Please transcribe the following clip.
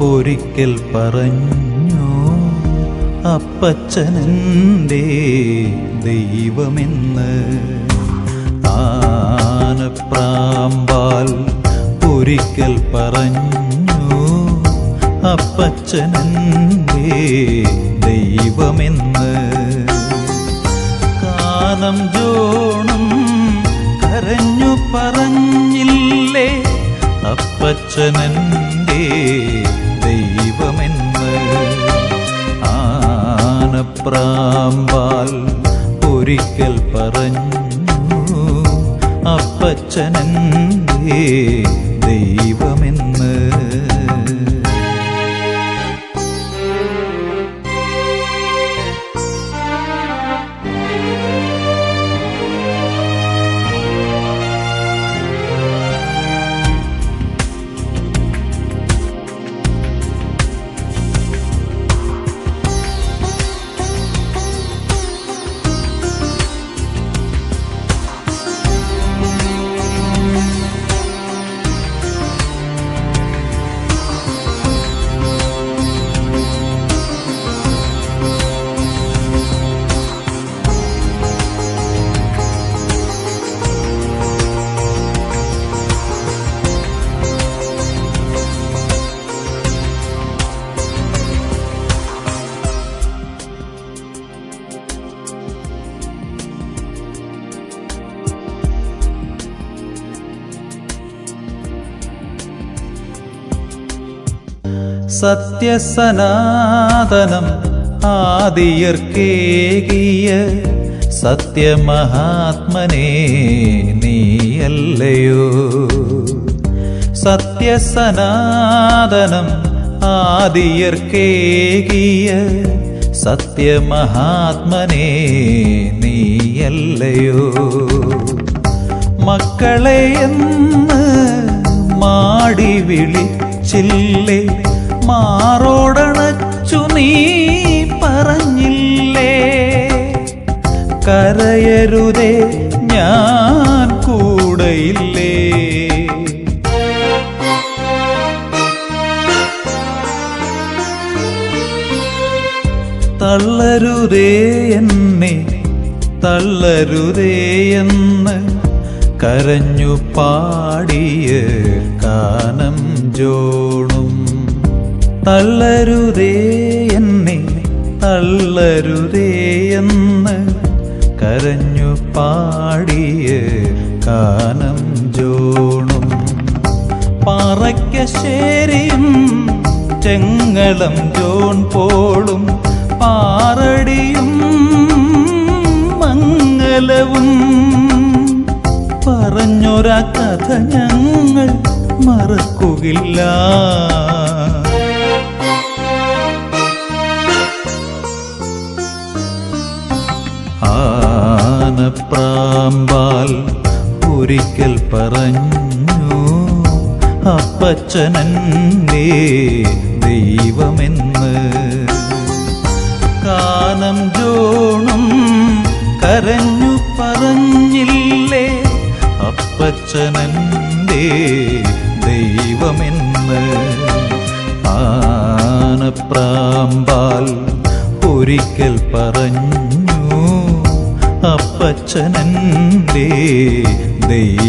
ഒരിക്കൽ പറഞ്ഞു അപ്പച്ചനന്റെ ദൈവമെന്ന്. ആനപ്രാമ്പാൽ ഒരിക്കൽ പറഞ്ഞു അപ്പച്ചനന്റെ ദൈവമെന്ന്. കാനം ജോണം കരഞ്ഞു പറഞ്ഞില്ലേ അപ്പച്ചനന്റെ ഒരിക്കൽ പറഞ്ഞു അപ്പച്ചനന്റെ ദൈവമെന്ന്? സത്യസനാതനം ആദിയർക്കേകിയ സത്യമഹാത്മനെ നീയല്ലയോ? സത്യസനാതനം ആദിയർക്കേകിയ സത്യമഹാത്മനെ നീയല്ലയോ? മക്കളെ എന്ന് മാടി വിളിച്ചില്ലേ? മാറോടണച്ചു നീ പറഞ്ഞില്ലേ? കരയരുതേ ഞാൻ കൂടെയില്ലേ? തള്ളരുതേ എന്നെ തള്ളരുതേ എന്ന് കരഞ്ഞു പാടിയ കാനം ജോണും തള്ളരുതേ എന്നെ തള്ളരുതേ എന്ന് കരഞ്ഞു പാടിയ കാനം ജോണും. പാറയ്ക്കശ്ശേരിയും ചെങ്ങളം ജോൺ പോളും പാറടിയും മംഗലവും. പറഞ്ഞൊരാ കഥ ഞങ്ങൾ മറക്കുകില്ല. ആനപ്രാമ്പാൽ ഒരിക്കൽ പറഞ്ഞു അപ്പച്ചനന്റെ ദൈവമെന്ന്. കാനം ജോണും കരഞ്ഞു അപ്പച്ചനന്റെ ദൈവമെന്ന്